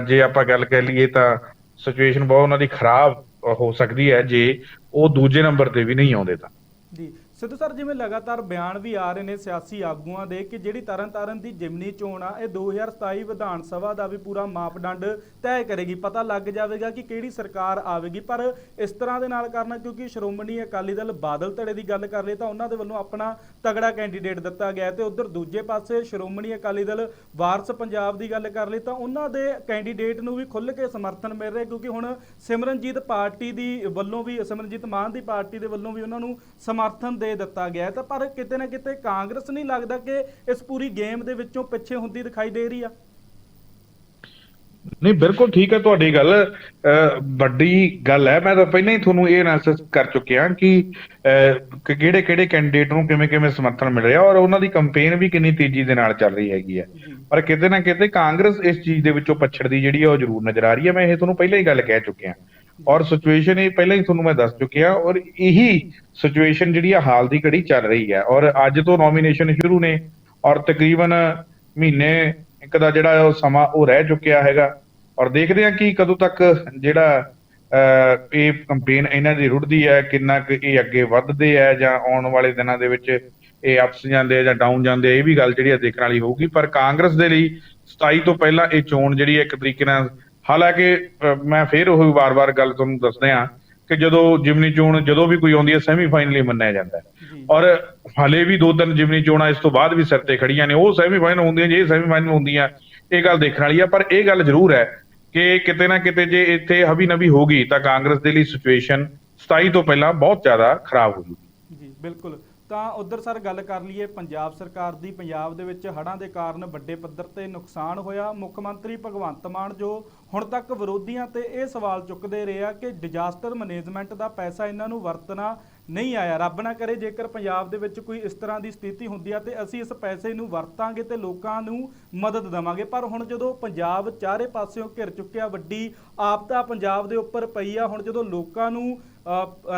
ਜੇ ਆਪਾਂ ਗੱਲ ਕਰ ਲਈਏ ਤਾਂ ਸਿਚੁਏਸ਼ਨ ਬਹੁਤ ਉਹਨਾਂ ਦੀ ਖਰਾਬ ਹੋ ਸਕਦੀ ਹੈ, ਜੇ ਉਹ ਦੂਜੇ ਨੰਬਰ ਤੇ ਵੀ ਨਹੀਂ ਆਉਂਦੇ ਤਾਂ। ਜੀ। ਸਿੱਧੂ ਸਰ, ਜਿਵੇਂ ਲਗਾਤਾਰ ਬਿਆਨ ਵੀ ਆ ਰਹੇ ਨੇ ਸਿਆਸੀ ਆਗੂਆਂ ਦੇ ਕਿ ਜਿਹੜੀ ਤਰਨਤਾਰਨ ਦੀ ਜਿਮਨੀ ਚੋਣ ਆ, ਇਹ 2027 ਵਿਧਾਨ ਸਭਾ ਦਾ ਵੀ ਪੂਰਾ ਮਾਪਦੰਡ ਤੈਅ ਕਰੇਗੀ। ਪਤਾ ਲੱਗ ਜਾਵੇਗਾ ਕਿ ਕਿਹੜੀ ਸਰਕਾਰ ਆਵੇਗੀ। ਪਰ ਇਸ ਤਰ੍ਹਾਂ ਦੇ ਨਾਲ ਕਰਨਾ, ਕਿਉਂਕਿ ਸ਼੍ਰੋਮਣੀ ਅਕਾਲੀ ਦਲ ਬਾਦਲ ਧੜੇ ਦੀ ਗੱਲ ਕਰ ਲਈ ਤਾਂ ਉਹਨਾਂ ਦੇ ਵੱਲੋਂ ਆਪਣਾ ਤਗੜਾ ਕੈਂਡੀਡੇਟ ਦਿੱਤਾ ਗਿਆ ਹੈ ਤੇ ਉਧਰ ਦੂਜੇ ਪਾਸੇ ਸ਼੍ਰੋਮਣੀ ਅਕਾਲੀ ਦਲ ਵਾਰਸ ਪੰਜਾਬ ਦੀ ਗੱਲ ਕਰ ਲਈ ਤਾਂ ਉਹਨਾਂ ਦੇ ਕੈਂਡੀਡੇਟ ਨੂੰ ਵੀ ਖੁੱਲ੍ਹ ਕੇ ਸਮਰਥਨ ਮਿਲ ਰਿਹਾ, ਕਿਉਂਕਿ ਹੁਣ ਸਿਮਰਨਜੀਤ ਪਾਰਟੀ ਦੀ ਵੱਲੋਂ ਵੀ, ਸਿਮਰਨਜੀਤ ਮਾਨ ਦੀ ਪਾਰਟੀ ਦੇ ਵੱਲੋਂ ਵੀ ਉਹਨਾਂ ਨੂੰ ਸਮਰਥਨ ਦੇ ਦਿੱਤਾ ਗਿਆ ਤਾਂ ਪਰ ਕਿਤੇ ਨਾ ਕਿਤੇ ਕਾਂਗਰਸ ਨਹੀਂ ਲੱਗਦਾ ਕਿ ਇਸ ਪੂਰੀ ਗੇਮ ਦੇ ਵਿੱਚੋਂ ਪਿੱਛੇ ਹੁੰਦੀ ਦਿਖਾਈ ਦੇ ਰਹੀ ਆ। ਨਹੀਂ ਬਿਲਕੁਲ ਠੀਕ ਹੈ ਤੁਹਾਡੀ ਗੱਲ। ਵੱਡੀ ਗੱਲ ਹੈ। ਮੈਂ ਤਾਂ ਪਹਿਲਾਂ ਹੀ ਤੁਹਾਨੂੰ ਇਹ ਅਨਾਲਿਸਿਸ ਕਰ ਚੁੱਕਿਆ ਕਿ ਕਿਹੜੇ ਕਿਹੜੇ ਕੈਂਡੀਡੇਟ ਨੂੰ ਕਿਵੇਂ ਕਿਵੇਂ ਸਮਰਥਨ ਮਿਲ ਰਿਹਾ ਔਰ ਉਹਨਾਂ ਦੀ ਕੈਂਪੇਨ ਵੀ ਕਿੰਨੀ ਤੇਜ਼ੀ ਦੇ ਨਾਲ ਚੱਲ ਰਹੀ ਹੈਗੀ ਹੈ। ਪਰ ਕਿਤੇ ਨਾ ਕਿਤੇ ਕਾਂਗਰਸ ਇਸ ਚੀਜ਼ ਦੇ ਵਿੱਚੋਂ ਪਛੜਦੀ ਜਿਹੜੀ ਹੈ ਉਹ ਜ਼ਰੂਰ ਨਜ਼ਰ ਆ ਰਹੀ ਹੈ। ਮੈਂ ਇਹ ਤੁਹਾਨੂੰ ਪਹਿਲਾਂ ਹੀ ਗੱਲ ਕਹਿ ਚੁੱਕਿਆ। ਔਰ ਸਿਚੁਏਸ਼ਨ ਇਹ ਪਹਿਲਾਂ ਹੀ ਤੁਹਾਨੂੰ ਮੈਂ ਦੱਸ ਚੁੱਕਿਆ ਔਰ ਇਹੀ ਸਿਚੁਏਸ਼ਨ ਜਿਹੜੀ ਆ ਹਾਲ ਦੀ ਘੜੀ ਚੱਲ ਰਹੀ ਹੈ। ਔਰ ਅੱਜ ਤੋਂ ਨੋਮੀਨੇਸ਼ਨ ਸ਼ੁਰੂ ਨੇ ਔਰ ਤਕਰੀਬਨ ਮਹੀਨੇ ਇੱਕ ਦਾ ਜਿਹੜਾ ਉਹ ਸਮਾਂ ਉਹ ਰਹਿ ਚੁੱਕਿਆ ਹੈਗਾ। ਔਰ ਦੇਖਦੇ ਹਾਂ ਕਿ ਕਦੋਂ ਤੱਕ ਜਿਹੜਾ ਅਹ, ਇਹ ਕੰਪੇਨ ਇਹਨਾਂ ਦੀ ਰੁੜਦੀ ਹੈ ਕਿੰਨਾ ਕੁ ਇਹ ਅੱਗੇ ਵੱਧਦੇ ਆ ਜਾਂ ਆਉਣ ਵਾਲੇ ਦਿਨਾਂ ਦੇ ਵਿੱਚ ਇਹ ਅਪਸ ਜਾਂਦੇ ਆ ਜਾਂ ਡਾਊਨ ਜਾਂਦੇ ਆ ਇਹ ਵੀ ਗੱਲ ਜਿਹੜੀ ਆ ਦੇਖਣ ਵਾਲੀ ਹੋਊਗੀ। ਪਰ ਕਾਂਗਰਸ ਦੇ ਲਈ 27 ਤੋਂ ਪਹਿਲਾਂ ਇਹ ਚੋਣ ਜਿਹੜੀ ਹੈ ਇੱਕ ਤਰੀਕੇ ਨਾਲ ਹਾਲਾਂਕਿ ਮੈਂ ਫੇਰ ਉਹ ਵਾਰ-ਵਾਰ ਗੱਲ ਤੁਹਾਨੂੰ ਦੱਸਦੇ ਆ ਕਿ ਜਦੋਂ ਜਿਮਨੀ ਚੋਣ ਜਦੋਂ ਵੀ ਕੋਈ ਆਉਂਦੀ ਹੈ ਸੈਮੀਫਾਈਨਲ ਹੀ ਮੰਨਿਆ ਜਾਂਦਾ ਹੈ। ਔਰ ਹਾਲੇ ਵੀ ਦੋ ਤਿੰਨ ਜਿਮਨੀ ਚੋਣਾਂ ਇਸ ਤੋਂ ਬਾਅਦ ਵੀ ਸਿਰ ਤੇ ਖੜੀਆਂ ਨੇ ਉਹ ਸੈਮੀਫਾਈਨਲ ਹੁੰਦੀਆਂ ਜੇ ਸੈਮੀਫਾਈਨਲ ਹੁੰਦੀਆਂ ਇਹ ਗੱਲ ਦੇਖਣ ਵਾਲੀ ਆ। ਪਰ ਇਹ ਗੱਲ ਜ਼ਰੂਰ ਹੈ ਕਿ ਕਿਤੇ ਨਾ ਕਿਤੇ ਜੇ ਇੱਥੇ ਹਬੀ ਨਬੀ ਹੋਗੀ ਤਾਂ ਕਾਂਗਰਸ ਦੇ ਲਈ ਸਿਚੁਏਸ਼ਨ 27 ਤੋਂ ਪਹਿਲਾਂ ਬਹੁਤ ਜ਼ਿਆਦਾ ਖਰਾਬ ਹੋ ਜੂਗੀ। ਜੀ ਬਿਲਕੁਲ। ਤਾਂ ਉਧਰ ਸਰ ਗੱਲ ਕਰ ਲਈਏ, ਪੰਜਾਬ ਸਰਕਾਰ ਦੀ ਪੰਜਾਬ ਦੇ ਵਿੱਚ ਹੜ੍ਹਾਂ ਦੇ ਕਾਰਨ ਵੱਡੇ ਪੱਧਰ ਤੇ ਨੁਕਸਾਨ ਹੋਇਆ। ਮੁੱਖ ਮੰਤਰੀ ਭਗਵੰਤ ਮਾਨ ਜੋ ਹੁਣ ਤੱਕ ਵਿਰੋਧੀਆਂ ਤੇ ਇਹ ਸਵਾਲ ਚੁੱਕਦੇ ਰਹੇ ਆ ਕਿ ਡਿਜ਼ਾਸਟਰ ਮੈਨੇਜਮੈਂਟ ਦਾ ਪੈਸਾ ਇਹਨਾਂ ਨੂੰ ਵਰਤਣਾ ਨਹੀਂ ਆਇਆ। ਰੱਬ ਨਾ ਕਰੇ ਜੇਕਰ ਪੰਜਾਬ ਦੇ ਵਿੱਚ ਕੋਈ ਇਸ ਤਰ੍ਹਾਂ ਦੀ ਸਥਿਤੀ ਹੁੰਦੀ ਆ ਤੇ ਅਸੀਂ ਇਸ ਪੈਸੇ ਨੂੰ ਵਰਤਾਂਗੇ ਤੇ ਲੋਕਾਂ ਨੂੰ ਮਦਦ ਦੇਵਾਂਗੇ। ਪਰ ਹੁਣ ਜਦੋਂ ਪੰਜਾਬ ਚਾਰੇ ਪਾਸਿਓਂ ਘਿਰ ਚੁੱਕਿਆ, ਵੱਡੀ ਆਪਦਾ ਪੰਜਾਬ ਦੇ ਉੱਪਰ ਪਈ ਆ, ਹੁਣ ਜਦੋਂ ਲੋਕਾਂ ਨੂੰ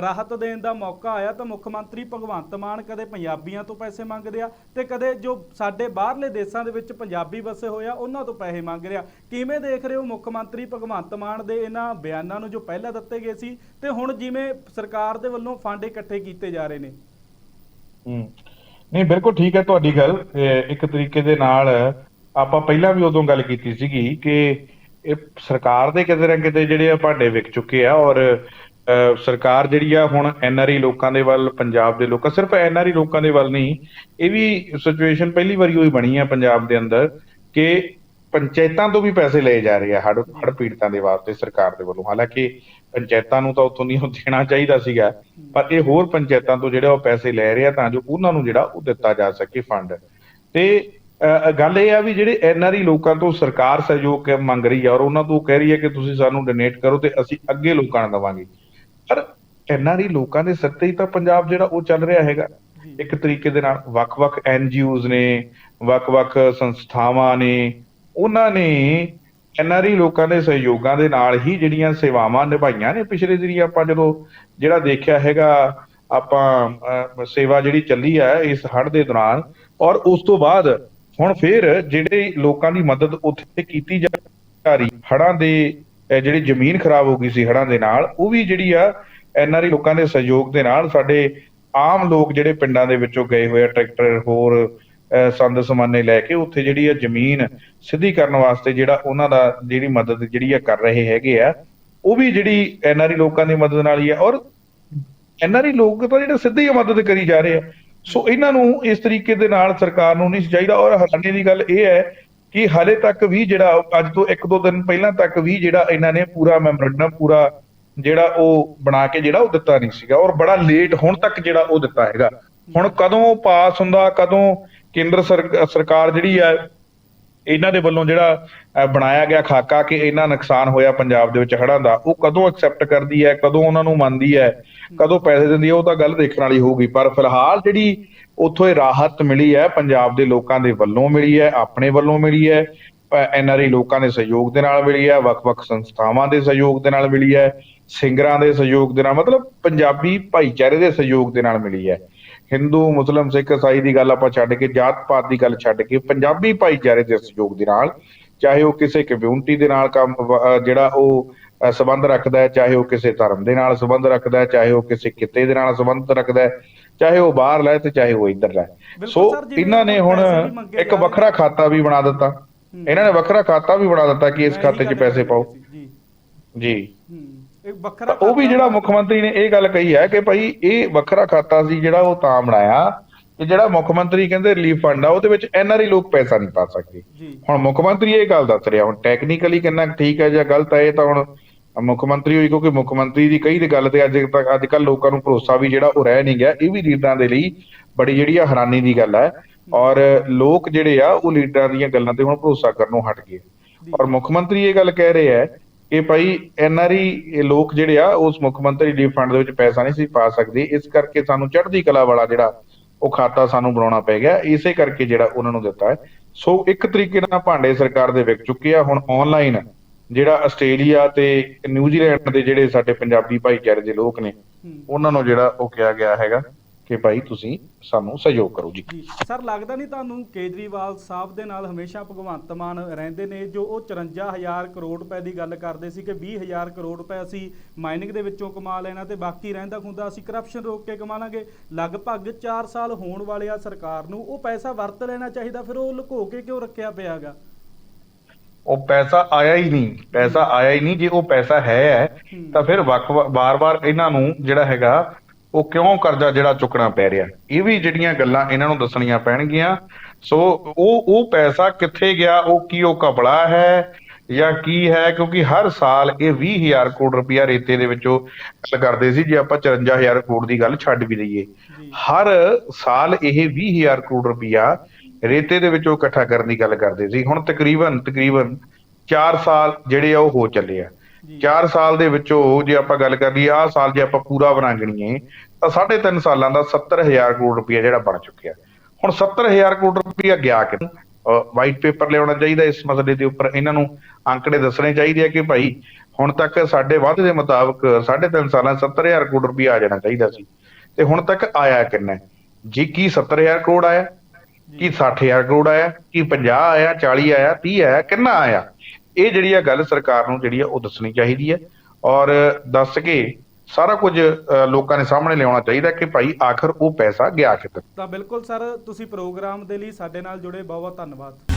ਰਾਹਤ ਦੇਣ ਦਾ ਮੌਕਾ ਆਇਆ ਤਾਂ ਮੁੱਖ ਮੰਤਰੀ ਭਗਵੰਤ ਮਾਨ ਕਦੇ ਪੰਜਾਬੀਆਂ ਤੋਂ ਪੈਸੇ ਮੰਗਦੇ ਆ ਤੇ ਕਦੇ ਜੋ ਸਾਡੇ ਬਾਹਰਲੇ ਦੇਸ਼ਾਂ ਦੇ ਵਿੱਚ ਪੰਜਾਬੀ ਵਸੇ ਹੋਏ ਉਹਨਾਂ ਤੋਂ ਪੈਸੇ ਮੰਗ ਰਿਹਾ। ਕਿਵੇਂ ਦੇਖ ਰਹੇ ਹੋ ਮੁੱਖ ਮੰਤਰੀ ਭਗਵੰਤ ਮਾਨ ਦੇ ਇਹਨਾਂ ਬਿਆਨਾਂ ਨੂੰ ਜੋ ਪਹਿਲਾਂ ਦਿੱਤੇ ਗਏ ਸੀ ਤੇ ਹੁਣ ਜਿਵੇਂ ਸਰਕਾਰ ਦੇ ਵੱਲੋਂ ਫੰਡ ਇਕੱਠੇ ਕੀਤੇ ਜਾ ਰਹੇ ਨੇ? ਨਹੀਂ, ਬਿਲਕੁਲ ਠੀਕ ਹੈ ਤੁਹਾਡੀ ਗੱਲ। ਇੱਕ ਤਰੀਕੇ ਦੇ ਨਾਲ ਆਪਾਂ ਪਹਿਲਾਂ ਵੀ ਉਦੋਂ ਗੱਲ ਕੀਤੀ ਸੀਗੀ ਕਿ ਇਹ ਸਰਕਾਰ ਦੇ ਕਿਤੇ ਨਾ ਕਿਤੇ ਜਿਹੜੇ ਆ ਭਾਂਡੇ ਵਿਕ ਚੁੱਕੇ ਆ ਔਰ ਸਰਕਾਰ ਜਿਹੜੀ ਆ ਹੁਣ ਐਨਆਰਆਈ ਲੋਕਾਂ ਦੇ ਵੱਲ, ਪੰਜਾਬ ਦੇ ਲੋਕਾਂ, ਸਿਰਫ ਐਨਆਰਆਈ ਲੋਕਾਂ ਦੇ ਵੱਲ ਨਹੀਂ, ਇਹ ਵੀ ਸਿਚੁਏਸ਼ਨ ਪਹਿਲੀ ਵਾਰੀ ਹੋਈ ਬਣੀ ਆ ਪੰਜਾਬ ਦੇ ਅੰਦਰ ਕਿ ਪੰਚਾਇਤਾਂ ਤੋਂ ਵੀ ਪੈਸੇ ਲਏ ਜਾ ਰਹੇ ਆ ਹੜ ਹੜ ਪੀੜਤਾਂ ਦੇ ਵਾਸਤੇ ਸਰਕਾਰ ਦੇ ਵੱਲੋਂ। ਹਾਲਾਂਕਿ ਪੰਚਾਇਤਾਂ ਨੂੰ ਤਾਂ ਉੱਥੋਂ ਨਹੀਂ ਉਹ ਦੇਣਾ ਚਾਹੀਦਾ ਸੀਗਾ, ਪਰ ਇਹ ਹੋਰ ਪੰਚਾਇਤਾਂ ਤੋਂ ਜਿਹੜਾ ਉਹ ਪੈਸੇ ਲੈ ਰਿਹਾ ਤਾਂ ਜੋ ਉਹਨਾਂ ਨੂੰ ਜਿਹੜਾ ਉਹ ਦਿੱਤਾ ਜਾ ਸਕੇ ਫੰਡ ਤੇ ਗੱਲ ਇਹ ਆ ਵੀ ਜਿਹੜੇ ਐਨਆਰਈ ਲੋਕਾਂ ਤੋਂ ਸਰਕਾਰ ਸਹਿਯੋਗ ਕ- ਮੰਗ ਰਹੀ ਆ ਔਰ ਉਹਨਾਂ ਤੋਂ ਕਹਿ ਰਹੀ ਹੈ ਕਿ ਤੁਸੀਂ ਸਾਨੂੰ ਡੋਨੇਟ ਕਰੋ ਤੇ ਅਸੀਂ ਅੱਗੇ ਲੋਕਾਂ ਨੂੰ ਦੇਵਾਂਗੇ। ਪਰ ਐਨਆਰਈ ਲੋਕਾਂ ਦੇ ਸਿਰ ਤੇ ਹੀ ਤਾਂ ਪੰਜਾਬ ਜਿਹੜਾ ਉਹ ਚੱਲ ਰਿਹਾ ਹੈਗਾ। ਇੱਕ ਤਰੀਕੇ ਦੇ ਨਾਲ ਵੱਖ-ਵੱਖ ਐਨਜੀਓਜ਼ ਨੇ ਵੱਖ-ਵੱਖ ਸੰਸਥਾਵਾਂ ਨੇ ਉਹਨਾਂ ਨੇ ਐਨਆਰਈ ਲੋਕਾਂ ਦੇ ਸਹਿਯੋਗਾਂ ਦੇ ਨਾਲ ਹੀ ਜਿਹੜੀਆਂ ਸੇਵਾਵਾਂ ਨਿਭਾਈਆਂ ਨੇ ਪਿਛਲੇ ਜਿਹੜੀ ਆਪਾਂ ਜਦੋਂ ਜਿਹੜਾ ਦੇਖਿਆ ਹੈਗਾ ਆਪਾਂ ਸੇਵਾ ਜਿਹੜੀ ਚੱਲੀ ਹੈ ਇਸ ਹੜ੍ਹ ਦੇ ਦੌਰਾਨ ਔਰ ਉਸ ਤੋਂ ਬਾਅਦ ਹੁਣ ਫਿਰ ਜਿਹੜੇ ਲੋਕਾਂ ਦੀ ਮਦਦ ਉੱਥੇ ਕੀਤੀ ਜਾ ਰਹੀ ਹੜ੍ਹਾਂ ਦੇ ਜਿਹੜੀ ਜ਼ਮੀਨ ਖਰਾਬ ਹੋ ਗਈ ਸੀ ਹੜ੍ਹਾਂ ਦੇ ਨਾਲ, ਉਹ ਵੀ ਜਿਹੜੀ ਆ ਐਨਆਰਈ ਲੋਕਾਂ ਦੇ ਸਹਿਯੋਗ ਦੇ ਨਾਲ ਸਾਡੇ ਆਮ ਲੋਕ ਜਿਹੜੇ ਪਿੰਡਾਂ ਦੇ ਵਿੱਚੋਂ ਗਏ ਹੋਏ ਆ, ਟਰੈਕਟਰ, ਹੋਰ ਸੰਦ ਸਮਾਨੇ ਲੈ ਕੇ ਉੱਥੇ ਜਿਹੜੀ ਆ ਜ਼ਮੀਨ ਸਿੱਧੀ ਕਰਨ ਵਾਸਤੇ ਜਿਹੜਾ ਉਹਨਾਂ ਦਾ ਜਿਹੜੀ ਮਦਦ ਜਿਹੜੀ ਆ ਕਰ ਰਹੇ ਹੈਗੇ ਆ, ਉਹ ਵੀ ਜਿਹੜੀ ਐਨਆਰਈ ਲੋਕਾਂ ਦੀ ਮਦਦ ਨਾਲ ਹੀ ਆ ਔਰ ਐਨਆਰਈ ਲੋਕ ਤਾਂ ਜਿਹੜੇ ਸਿੱਧੀ ਹੀ ਮਦਦ ਕਰੀ ਜਾ ਰਹੇ ਆ। ਸੋ ਇਹਨਾਂ ਨੂੰ ਇਸ ਤਰੀਕੇ ਦੇ ਨਾਲ ਸਰਕਾਰ ਨੂੰ ਨਹੀਂ ਚਾਹੀਦਾ ਔਰ ਹੈਰਾਨੀ ਦੀ ਗੱਲ ਇਹ ਹੈ ਕਿ ਹਾਲੇ ਤੱਕ ਵੀ ਜਿਹੜਾ ਅੱਜ ਤੋਂ ਇੱਕ ਦੋ ਦਿਨ ਪਹਿਲਾਂ ਤੱਕ ਵੀ ਜਿਹੜਾ ਇਹਨਾਂ ਨੇ ਪੂਰਾ ਮੈਮੋਰੰਡਮ, ਪੂਰਾ ਜਿਹੜਾ ਉਹ ਬਣਾ ਕੇ ਜਿਹੜਾ ਉਹ ਦਿੱਤਾ ਨਹੀਂ ਸੀਗਾ ਔਰ ਬੜਾ ਲੇਟ ਹੁਣ ਤੱਕ ਜਿਹੜਾ ਉਹ ਦਿੱਤਾ ਹੈਗਾ। ਹੁਣ ਕਦੋਂ ਪਾਸ ਹੁੰਦਾ, ਕਦੋਂ ਕੇਂਦਰ ਸਰਕ- ਸਰਕਾਰ ਜਿਹੜੀ ਹੈ ਇਹਨਾਂ ਦੇ ਵੱਲੋਂ ਜਿਹੜਾ ਬਣਾਇਆ ਗਿਆ ਖਾਕਾ ਕਿ ਇੰਨਾ ਨੁਕਸਾਨ ਹੋਇਆ ਪੰਜਾਬ ਦੇ ਵਿੱਚ ਹੜ੍ਹਾਂ ਦਾ, ਉਹ ਕਦੋਂ ਐਕਸੈਪਟ ਕਰਦੀ ਹੈ, ਕਦੋਂ ਉਹਨਾਂ ਨੂੰ ਮੰਨਦੀ ਹੈ, ਕਦੋਂ ਪੈਸੇ ਦਿੰਦੀ ਹੈ, ਉਹ ਤਾਂ ਗੱਲ ਦੇਖਣ ਵਾਲੀ ਹੋਊਗੀ। ਪਰ ਫਿਲਹਾਲ ਜਿਹੜੀ ਉੱਥੋਂ ਇਹ ਰਾਹਤ ਮਿਲੀ ਹੈ, ਪੰਜਾਬ ਦੇ ਲੋਕਾਂ ਦੇ ਵੱਲੋਂ ਮਿਲੀ ਹੈ, ਆਪਣੇ ਵੱਲੋਂ ਮਿਲੀ ਹੈ ਐਨਆਰਆਈ ਲੋਕਾਂ ਦੇ ਸਹਿਯੋਗ ਦੇ ਨਾਲ ਮਿਲੀ ਹੈ, ਵੱਖ-ਵੱਖ ਸੰਸਥਾਵਾਂ ਦੇ ਸਹਿਯੋਗ ਦੇ ਨਾਲ ਮਿਲੀ ਹੈ, ਸਿੰਗਰਾਂ ਦੇ ਸਹਿਯੋਗ ਦੇ ਨਾਲ, ਮਤਲਬ ਪੰਜਾਬੀ ਭਾਈਚਾਰੇ ਦੇ ਸਹਿਯੋਗ ਦੇ ਨਾਲ ਮਿਲੀ ਹੈ। ਹਿੰਦੂ, ਮੁਸਲਮ, ਸਿੱਖ ਈਸਾਈ ਦੀ ਗੱਲ ਆਪਾਂ ਛੱਡ ਕੇ ਜਾਤ ਪਾਤ ਦੀ ਗੱਲ ਛੱਡ ਕੇ ਪੰਜਾਬੀ ਭਾਈਚਾਰੇ ਦੇ ਸਹਿਯੋਗ ਦੇ ਨਾਲ, ਚਾਹੇ ਉਹ ਕਿਸੇ ਕਮਿਊਨਿਟੀ ਦੇ ਨਾਲ ਕੰਮ ਜਿਹੜਾ ਉਹ ਅਹ ਸੰਬੰਧ ਰੱਖਦਾ ਹੈ, ਚਾਹੇ ਉਹ ਕਿਸੇ ਧਰਮ ਦੇ ਨਾਲ ਸੰਬੰਧ ਰੱਖਦਾ ਹੈ, ਚਾਹੇ ਉਹ ਕਿਸੇ ਕਿੱਤੇ ਦੇ ਨਾਲ ਸੰਬੰਧ ਰੱਖਦਾ ਹੈ ਚਾਹੇ ਉਹ ਬਾਹਰ ਲੈ ਤੇ ਚਾਹੇ ਉਹ ਇੱਧਰ ਲੈ। ਸੋ ਇਹਨਾਂ ਨੇ ਹੁਣ ਇੱਕ ਵੱਖਰਾ ਖਾਤਾ ਵੀ ਬਣਾ ਦਿੱਤਾ। ਇਹਨਾਂ ਨੇ ਵੱਖਰਾ ਖਾਤਾ ਵੀ ਬਣਾ ਦਿੱਤਾ ਕਿ ਇਸ ਖਾਤੇ 'ਚ ਪੈਸੇ ਪਾਓ। ਜੀ। ਵੱਖਰਾ ਉਹ ਵੀ ਜਿਹੜਾ ਮੁੱਖ ਮੰਤਰੀ ਨੇ ਇਹ ਗੱਲ ਕਹੀ ਹੈ ਕਿ ਭਾਈ ਇਹ ਵੱਖਰਾ ਖਾਤਾ ਸੀ ਜਿਹੜਾ ਉਹ ਤਾਂ ਬਣਾਇਆ ਕਿ ਜਿਹੜਾ ਮੁੱਖ ਮੰਤਰੀ ਕਹਿੰਦੇ ਰਿਲੀਫ ਫੰਡ ਆ ਉਹਦੇ ਵਿੱਚ ਐਨਆਰਆਈ ਲੋਕ ਪੈਸਾ ਨਹੀਂ ਪਾ ਸਕਦੇ। ਹੁਣ ਮੁੱਖ ਮੰਤਰੀ ਇਹ ਗੱਲ ਦੱਸ ਰਿਹਾ ਹੁਣ ਟੈਕਨੀਕਲੀ ਕਿੰਨਾ ਠੀਕ ਹੈ ਜਾਂ ਗਲਤ ਹੈ ਇਹ ਤਾਂ ਹੁਣ ਮੁੱਖ ਮੰਤਰੀ ਹੋਈ, ਕਿਉਂਕਿ ਮੁੱਖ ਮੰਤਰੀ ਦੀ ਕਈ ਦੀ ਗੱਲ ਤੇ ਅੱਜ ਤੱਕ, ਅੱਜ ਕੱਲ ਲੋਕਾਂ ਨੂੰ ਭਰੋਸਾ ਵੀ ਜਿਹੜਾ ਉਹ ਰਹਿ ਨਹੀਂ ਗਿਆ, ਇਹ ਵੀ ਲੀਡਰਾਂ ਦੇ ਲਈ ਬੜੀ ਜਿਹੜੀ ਆ ਹੈਰਾਨੀ ਦੀ ਗੱਲ ਹੈ ਔਰ ਲੋਕ ਜਿਹੜੇ ਆ, ਉਹ ਲੀਡਰਾਂ ਦੀਆਂ ਗੱਲਾਂ ਤੇ ਹੁਣ ਭਰੋਸਾ ਕਰਨੋਂ ਹਟ ਗਏ। ਔਰ ਮੁੱਖ ਮੰਤਰੀ ਇਹ ਗੱਲ ਕਹਿ ਰਹੇ ਹੈ ਕਿ ਭਾਈ ਐਨਆਰਈ ਲੋਕ ਜਿਹੜੇ ਆ, ਉਸ ਮੁੱਖ ਮੰਤਰੀ ਰਿਲੀਫ ਫੰਡ ਦੇ ਵਿੱਚ ਪੈਸਾ ਨਹੀਂ ਸੀ ਪਾ ਸਕਦੇ। ਇਸ ਕਰਕੇ ਸਾਨੂੰ ਚੜ੍ਹਦੀ ਕਲਾ ਵਾਲਾ ਜਿਹੜਾ ਉਹ ਖਾਤਾ ਸਾਨੂੰ ਬਣਾਉਣਾ ਪੈ ਗਿਆ। ਇਸੇ ਕਰਕੇ ਜਿਹੜਾ ਉਹਨਾਂ ਨੂੰ ਦਿੱਤਾ ਹੈ। ਸੋ ਇੱਕ ਤਰੀਕੇ ਨਾਲ ਭਾਂਡੇ ਸਰਕਾਰ ਦੇ ਵਿਕ ਚੁੱਕੇ ਆ। ਹੁਣ ਆਨਲਾਈਨ ਜਿਹੜਾ ਆਸਟ੍ਰੇਲੀਆ ਤੇ ਨਿਊਜ਼ੀਲੈਂਡ ਦੇ ਜਿਹੜੇ ਸਾਡੇ ਪੰਜਾਬੀ ਭਾਈਚਾਰੇ ਦੇ ਲੋਕ ਨੇ ਉਹਨਾਂ ਨੂੰ ਜਿਹੜਾ ਉਹ ਕਿਹਾ ਗਿਆ ਹੈਗਾ ਕਿ ਭਾਈ ਤੁਸੀਂ ਸਾਨੂੰ ਸਹਿਯੋਗ ਕਰੋ ਜੀ। ਜੀ। ਸਰ ਲੱਗਦਾ ਨਹੀਂ ਤੁਹਾਨੂੰ ਕੇਜਰੀਵਾਲ ਸਾਹਿਬ ਦੇ ਨਾਲ ਹਮੇਸ਼ਾ ਭਗਵੰਤ ਮਾਨ ਰਹਿੰਦੇ ਨੇ ਜੋ ਉਹ 54000 ਕਰੋੜ ਰੁਪਏ ਦੀ ਗੱਲ ਕਰਦੇ ਸੀ ਕਿ 20000 ਕਰੋੜ ਰੁਪਏ ਅਸੀਂ ਮਾਈਨਿੰਗ ਦੇ ਵਿੱਚੋਂ ਕਮਾ ਲੈਣਾ ਤੇ ਬਾਕੀ ਰਹਿੰਦਾ ਖੁੰਦਾ ਅਸੀਂ ਕਰਪਸ਼ਨ ਰੋਕ ਕੇ ਕਮਾ ਲਾਂਗੇ। ਲਗਭਗ 4 ਸਾਲ ਹੋਣ ਵਾਲੇ ਆ ਸਰਕਾਰ ਨੂੰ ਉਹ ਪੈਸਾ ਵਰਤ ਲੈਣਾ ਚਾਹੀਦਾ ਫਿਰ ਉਹ ਲੁਕੋ ਕੇ ਕਿਉਂ ਰੱਖਿਆ ਪਿਆਗਾ ਉਹ ਪੈਸਾ ਆਇਆ ਹੀ ਨਹੀਂ ਪੈਸਾ ਆਇਆ ਹੀ ਨਹੀਂ ਜੇ ਉਹ ਪੈਸਾ ਹੈ ਤਾਂ ਫਿਰ ਵੱਖ ਵਾਰ-ਵਾਰ ਇਹਨਾਂ ਨੂੰ ਜਿਹੜਾ ਹੈਗਾ ਉਹ ਕਿਉਂ ਕਰਜ਼ਾ ਜਿਹੜਾ ਚੁੱਕਣਾ ਪੈ ਰਿਹਾ? ਇਹ ਵੀ ਜਿਹੜੀਆਂ ਗੱਲਾਂ ਇਹਨਾਂ ਨੂੰ ਦੱਸਣੀਆਂ ਪੈਣਗੀਆਂ। ਸੋ ਉਹ ਉਹ ਪੈਸਾ ਕਿੱਥੇ ਗਿਆ ਉਹ ਕੀ ਉਹ ਕਪੜਾ ਹੈ ਜਾਂ ਕੀ ਹੈ? ਕਿਉਂਕਿ ਹਰ ਸਾਲ ਇਹ 20000 ਕਰੋੜ ਰੁਪਇਆ ਰੇਤੇ ਦੇ ਵਿੱਚੋਂ ਗੱਲ ਕਰਦੇ ਸੀ ਜੇ ਆਪਾਂ 54000 ਕਰੋੜ ਦੀ ਗੱਲ ਛੱਡ ਵੀ ਦਈਏ ਜੀ। ਹਰ ਸਾਲ ਇਹ 20000 ਕਰੋੜ ਰੁਪਇਆ ਰੇਤੇ ਦੇ ਵਿੱਚੋਂ ਇਕੱਠਾ ਕਰਨ ਦੀ ਗੱਲ ਕਰਦੇ ਸੀ। ਹੁਣ ਤਕਰੀਬਨ ਤਕਰੀਬਨ 4 ਸਾਲ ਜਿਹੜੇ ਆ ਉਹ ਹੋ ਚੱਲੇ ਆ। ਜੀ। 4 ਸਾਲ ਦੇ ਵਿੱਚੋਂ ਜੇ ਆਪਾਂ ਗੱਲ ਕਰ ਲਈਏ ਆਹ ਸਾਲ ਜੇ ਆਪਾਂ ਪੂਰਾ ਬਣਾ ਗਣੀਏ ਤਾਂ 3.5 ਸਾਲਾਂ ਦਾ 70000 ਕਰੋੜ ਰੁਪਇਆ ਜਿਹੜਾ ਬਣ ਚੁੱਕਿਆ। ਹੁਣ 70000 ਕਰੋੜ ਰੁਪਇਆ ਗਿਆ ਕਿ ਵਾਈਟ ਪੇਪਰ ਲਿਆਉਣਾ ਚਾਹੀਦਾ ਇਸ ਮਸਲੇ ਦੇ ਉੱਪਰ। ਇਹਨਾਂ ਨੂੰ ਅੰਕੜੇ ਦੱਸਣੇ ਚਾਹੀਦੇ ਆ ਕਿ ਭਾਈ ਹੁਣ ਤੱਕ ਸਾਡੇ ਵਾਅਦੇ ਦੇ ਮੁਤਾਬਕ 3.5 ਸਾਲਾਂ 'ਚ 70000 ਕਰੋੜ ਰੁਪਇਆ ਆ ਜਾਣਾ ਚਾਹੀਦਾ ਸੀ। ਤੇ ਹੁਣ ਤੱਕ ਆਇਆ ਕਿੰਨਾ? ਜੀ ਕੀ 70000 ਕਰੋੜ ਆਇਆ ਕੀ 60000 ਕਰੋੜ ਆਇਆ ਕੀ 50 ਆਇਆ 40 ਆਇਆ 30 ਆਇਆ ਕਿੰਨਾ ਆਇਆ? ਇਹ ਜਿਹੜੀ ਆ ਗੱਲ ਸਰਕਾਰ ਨੂੰ ਜਿਹੜੀ ਆ ਉਹ ਦੱਸਣੀ ਚਾਹੀਦੀ ਹੈ ਔਰ ਦੱਸ ਕੇ ਸਾਰਾ ਕੁਝ ਅ, ਲੋਕਾਂ ਦੇ ਸਾਹਮਣੇ ਲਿਆਉਣਾ ਚਾਹੀਦਾ ਕਿ ਭਾਈ ਆਖਰ ਉਹ ਪੈਸਾ ਗਿਆ ਕਿੱਧਰ? ਤਾਂ ਬਿਲਕੁਲ ਸਰ ਤੁਸੀਂ ਪ੍ਰੋਗਰਾਮ ਦੇ ਲਈ ਸਾਡੇ ਨਾਲ ਜੁੜੇ ਬਹੁਤ ਬਹੁਤ ਧੰਨਵਾਦ।